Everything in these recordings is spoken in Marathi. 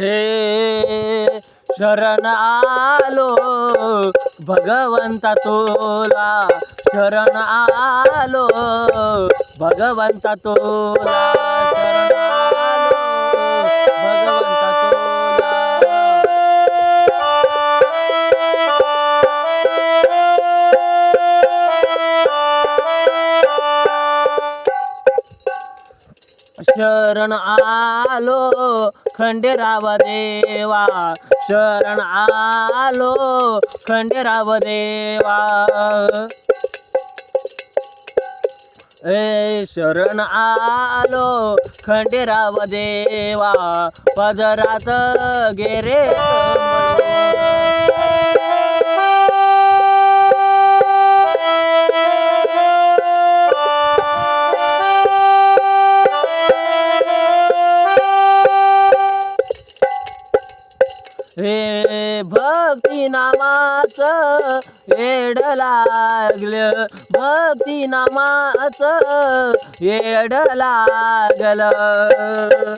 हे शरण आलो भगवंता तोला शरण आलो भगवंता तोला शरण आलो भगवंता शरण आलो. खंडेराव देवा शरण आलो खंडेराव देवा ए शरण आलो खंडेराव देवा पदरात गेरे. हे भक्ती नामाच वेड लागलं. भक्ती नामाचं वेड लागलं.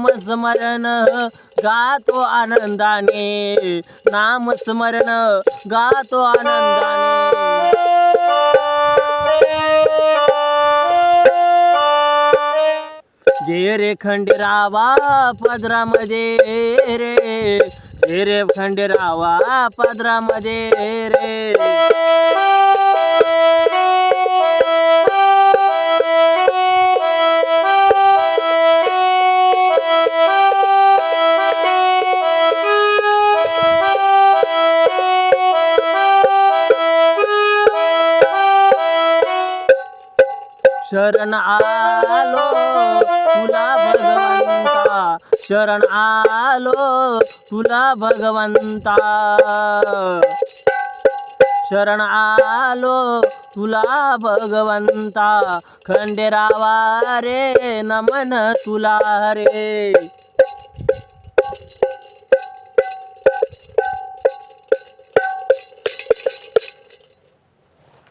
नामस्मरण गातो आनंदाने नाम स्मरण गातो आनंदाने. जे रे खंडेरावा पदरामध्ये रे गे रे खंडेरावा पदरामध्ये रे. शरण आलो तुला भगवंता. शरण आलो तुला भगवंता. शरण आलो तुला भगवंता. खंडेरावा रे नमन तुला रे.